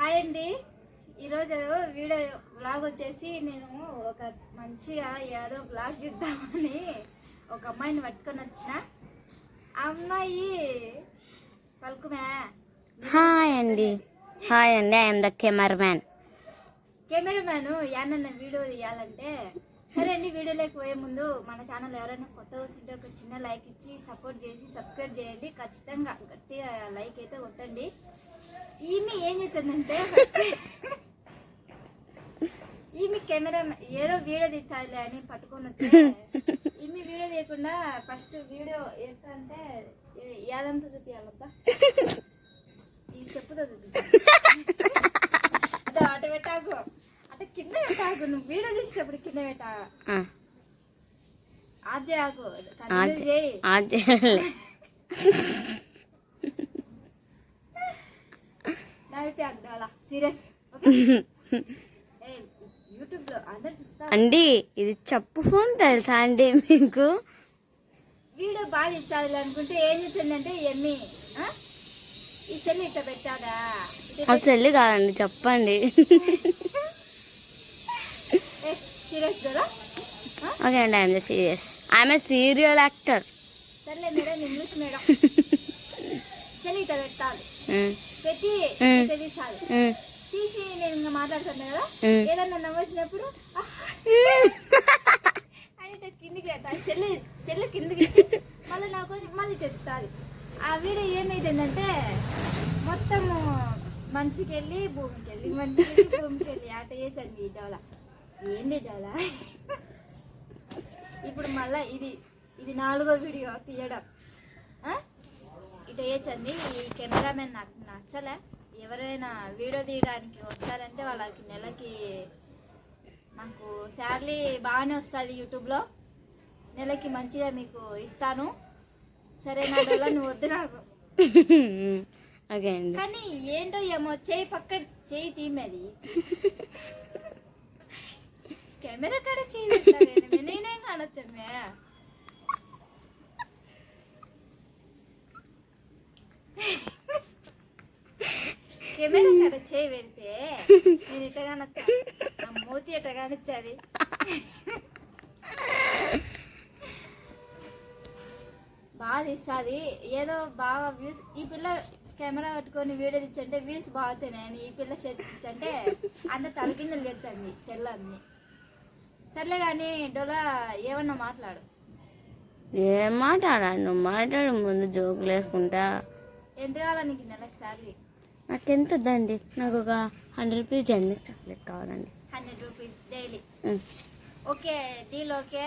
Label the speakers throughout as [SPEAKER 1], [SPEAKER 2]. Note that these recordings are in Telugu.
[SPEAKER 1] హాయ్ అండి. ఈరోజు వీడియో బ్లాగ్ వచ్చేసి నేను ఒక మంచిగా ఏదో బ్లాగ్ చూద్దామని ఒక అమ్మాయిని పట్టుకొని వచ్చిన. అమ్మాయి పలుకుమే.
[SPEAKER 2] హాయ్ అండి. హాయ్ అండి. ఐఎమ్ ద కెమెరామ్యాన్
[SPEAKER 1] కెమెరామ్యాన్ యానన్న వీడియో తీయాలంటే. సరే అండి వీడియోలోకి పోయే ముందు మన ఛానల్ ఎవరైనా కొత్త వస్తుంటే ఒక చిన్న లైక్ ఇచ్చి సపోర్ట్ చేసి సబ్స్క్రైబ్ చేయండి. ఖచ్చితంగా గట్టిగా లైక్ అయితే కొట్టండి. ఈమె ఏం చేసిందంటే ఫస్ట్ ఈమె కెమెరా ఏదో వీడియో తెచ్చాలి అని పట్టుకొని వచ్చి ఈమె వీడియో తీయకుండా ఫస్ట్ వీడియో ఎట్లా అంటే ఏదంతా చూపించాలబ్బా ఈ చెప్పుతో చూపించాలి అదో అటు పెట్టాకు. అటు కింద పెట్టాకు. నువ్వు వీడియో తీసేటప్పుడు కింద పెట్టా. చేయకు కంటిన్యూ చేయి నవ్వితే అలా సీరియస్.
[SPEAKER 2] అండి ఇది చెప్పు ఫోన్ తెలుసా అండి మీకు?
[SPEAKER 1] వీడియో బాగా ఇచ్చాలి అనుకుంటే ఏం చేసిందంటే ఎమ్మి ఆ? ఈ సెల్ ఇట్లా పెట్టాదా
[SPEAKER 2] ఆ సెల్ కాదండి చెప్పండి.
[SPEAKER 1] సీరియస్ కదా?
[SPEAKER 2] ఓకే అండి I'm the serious. I'm a serial actor.
[SPEAKER 1] సర్లే మేడం ఇంగ్లీష్ మేడం. సెల్ ఇట్లా పెట్టాలి. పెట్టి తీసాలి. తీసి నేను ఇంకా మాట్లాడుతాను కదా. ఏదన్నా నవ్వొచ్చినప్పుడు అని కిందికి పెట్టాలి సెల్ సెల్ కిందికి మళ్ళీ నాకు మళ్ళీ చెప్తాది ఆ వీడియో ఏమైందంటే మొత్తము మనిషికి వెళ్ళి భూమికి వెళ్ళి మనిషికి వెళ్ళి భూమికి వెళ్ళి ఆట వేయచ్చండి డోలా ఏంది డోలా ఇప్పుడు మళ్ళీ ఇది ఇది నాలుగో వీడియో తీయడం? ఇటు వేయచ్చండి ఈ కెమెరామెన్ నాకు నచ్చలే. ఎవరైనా వీడియో తీయడానికి వస్తారంటే వాళ్ళకి నెలకి నాకు శాలరీ బాగానే వస్తుంది యూట్యూబ్లో. నెలకి మంచిగా మీకు ఇస్తాను. సరే నా డోలా నువ్వు వద్దు నాకు.
[SPEAKER 2] ఓకే అండి.
[SPEAKER 1] కానీ ఏంటో ఏమో చేయి పక్క చేయి తీమేది కెమెరా కాడ చేయి నేనేం కానొచ్చమ్మే. కెమెరా కాడ చేయి పెడితే నేను ఇట్ట కానొచ్చా? నా మూతి ఎట్ట కానిచ్చాది? బాగా తీస్తుంది. ఏదో బాగా వ్యూస్ ఈ పిల్ల కెమెరా పట్టుకొని వీడియో తెచ్చంటే వ్యూస్ బాగా వచ్చాయి ఈ పిల్ల చేతి తెచ్చంటే అంత తలకిందలు తెచ్చండి అన్ని సర్లే కానీ డోలా ఏమన్నా మాట్లాడు.
[SPEAKER 2] ఏం మాట్లాడాలి? నువ్వు మాట్లాడు ముందు జోకులు వేసుకుంటా.
[SPEAKER 1] ఎంత కావాలా నీకు నెలకు శాలరీ
[SPEAKER 2] నాకు ఎంత వద్దండి నాకు ఒక హండ్రెడ్ రూపీస్ జెండి చాక్లెట్ కావాలండి.
[SPEAKER 1] Hundred rupees daily. Okay deal okay.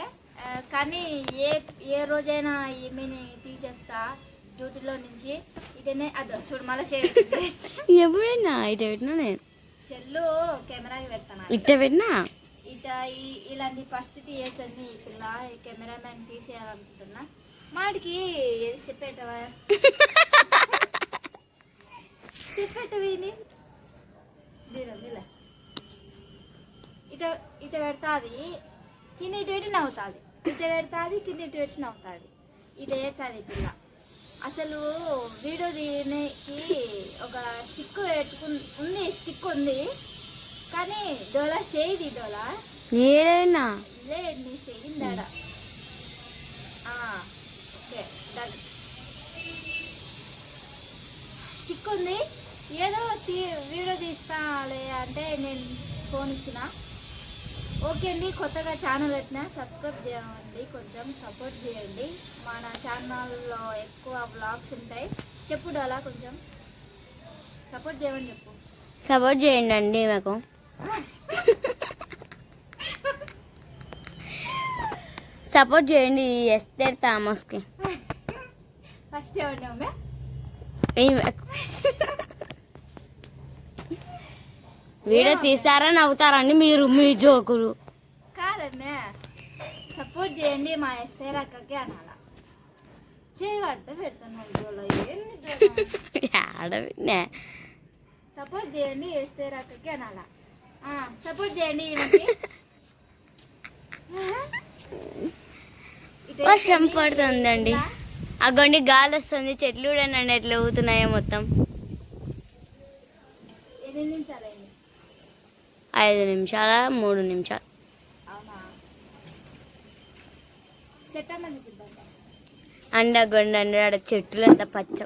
[SPEAKER 1] కానీ ఏ ఏ రోజైనా ఈమెని తీసేస్తా డ్యూటీలో నుంచి. ఇటనే అదో చూడు మళ్ళీ చేయండి
[SPEAKER 2] ఎప్పుడైనా ఇట పెట్టినా నేను.
[SPEAKER 1] సెల్లు కెమెరాకి పెడతాను
[SPEAKER 2] ఇట్ట పెట్టినా?
[SPEAKER 1] ఇట ఇలాంటి పరిస్థితి పిల్ల ఈ కెమెరామ్యాన్ తీసేయాలనుకుంటున్నా. మాటికి ఏది చెప్పేటవా? ఇట ఇట పెడతాది కింద ఇటు పెట్టి నవ్వుతుంది. ఇట పెడతాది కింద ఇటు పెట్టి నవ్వుతుంది. ఇది వేసాది ఈ పిల్ల. అసలు వీడియో దీనికి ఒక స్టిక్ పెట్టుకుని ఉంది స్టిక్ ఉంది. కానీ డోలా చేయి డోలా?
[SPEAKER 2] ఏడైనా?
[SPEAKER 1] లే నీ చేయిందాడ ఓకే డన్. స్టిక్ ఉంది. ఏదో తీ వీడియో తీస్తాలే అంటే నేను ఫోన్ ఇచ్చిన. ఓకే అండి కొత్తగా ఛానల్ పెట్టినా సబ్స్క్రైబ్ చేయండి కొంచెం సపోర్ట్ చేయండి. మన ఛానల్లో ఎక్కువ బ్లాగ్స్ ఉంటాయి. చెప్పు డోలా కొంచెం. సపోర్ట్ చేయమని చెప్పు.
[SPEAKER 2] సపోర్ట్ చేయండి అండి మాకు. సపోర్ట్ చేయండి ఎస్తేర్ థామస్కి.
[SPEAKER 1] ఫస్ట్ ఏమన్నామే
[SPEAKER 2] ఏం వీడియో తీస్తారా నవ్వుతారండి మీరు మీ జోకులు?
[SPEAKER 1] కాదమ్మే సపోర్ట్ చేయండి మా ఎస్తేర్ అక్కకి అనాల. చేయబట్ట పెడతాను సపోర్ట్ చేయండి ఎస్తేర్ అక్కకి అనాల సపోర్ట్ చేయండి
[SPEAKER 2] వర్షం. పడుతుందండి. అగ్గండి గాలి వస్తుంది. చెట్లు కూడా నన్ను ఎట్లా ఊగుతున్నాయో మొత్తం. ఐదు నిమిషాల? మూడు నిమిషాలు.
[SPEAKER 1] చెట్టు అన్న చూపిద్దాం
[SPEAKER 2] అండగొండ ఆడ చెట్లు ఎంత పచ్చ.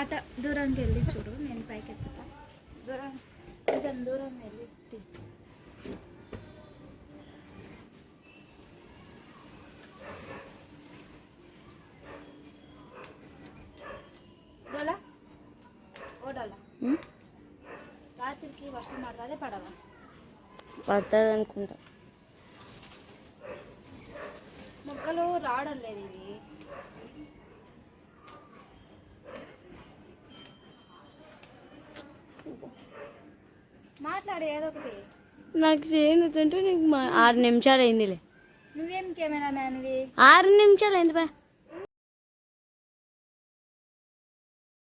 [SPEAKER 1] అట దూరంకి వెళ్ళి చూడు నేను పైకి ఎక్కుతా దూరం కొంచెం దూరం వెళ్ళి తీ. డోలా ఓ డోలా రాత్రికి వర్షం
[SPEAKER 2] పడుతుంది అనుకుంటా.
[SPEAKER 1] మొక్కలు రావడం లేదు ఇది. మాట్లాడు ఏదో ఒకటి.
[SPEAKER 2] నాకు చేయనుంటే నీకు ఆరు నిమిషాలు అయిందిలే.
[SPEAKER 1] నువ్వేం కెమెరా మ్యాన్వి
[SPEAKER 2] ఆరు నిమిషాలు అయింది బా